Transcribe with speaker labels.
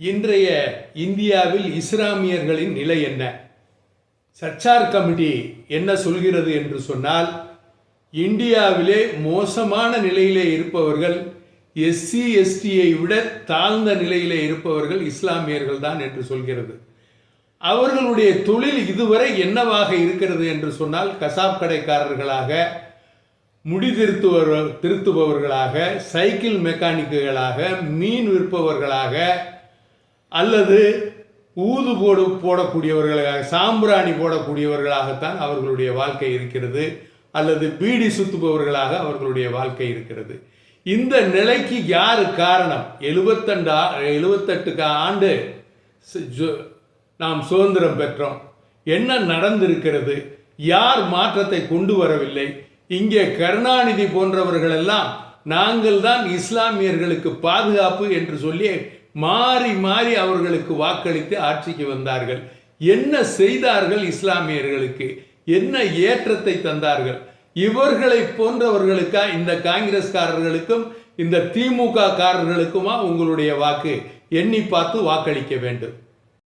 Speaker 1: இன்றைய இந்தியாவில் இஸ்லாமியர்களின் நிலை என்ன? சச்சார் கமிட்டி என்ன சொல்கிறது என்று சொன்னால் இந்தியாவிலே மோசமான நிலையிலே இருப்பவர்கள் எஸ்சி எஸ்டியை விட தாழ்ந்த நிலையிலே இருப்பவர்கள் இஸ்லாமியர்கள் தான் என்று சொல்கிறது. அவர்களுடைய தொழில் இதுவரை என்னவாக இருக்கிறது என்று சொன்னால் கசாப் கடைக்காரர்களாக முடி திருத்துவர் திருத்துபவர்களாக சைக்கிள் மெக்கானிக்குகளாக மீன் விற்பவர்களாக அல்லது ஊது போடு போடக்கூடியவர்களாக சாம்பிராணி போடக்கூடியவர்களாகத்தான் அவர்களுடைய வாழ்க்கை இருக்கிறது. அல்லது பீடி சுத்துபவர்களாக அவர்களுடைய வாழ்க்கை இருக்கிறது. இந்த நிலைக்கு யார் காரணம்? எழுபத்தண்டு எழுபத்தெட்டு ஆண்டு நாம் சுதந்திரம் பெற்றோம். என்ன நடந்திருக்கிறது? யார் மாற்றத்தை கொண்டு வரவில்லை? இங்கே கருணாநிதி போன்றவர்களெல்லாம் நாங்கள் தான் இஸ்லாமியர்களுக்கு பாதுகாப்பு என்று சொல்லி மாறி மாறி அவர்களுக்கு வாக்களித்து ஆட்சிக்கு வந்தார்கள். என்ன செய்தார்கள் இஸ்லாமியர்களுக்கு? என்ன ஏற்றத்தை தந்தார்கள்? இவர்களை போன்றவர்களுக்கா? இந்த காங்கிரஸ்காரர்களுக்கும் இந்த திமுக காரர்களுக்குமா உங்களுடைய வாக்கு? எண்ணி பார்த்து வாக்களிக்க வேண்டும்.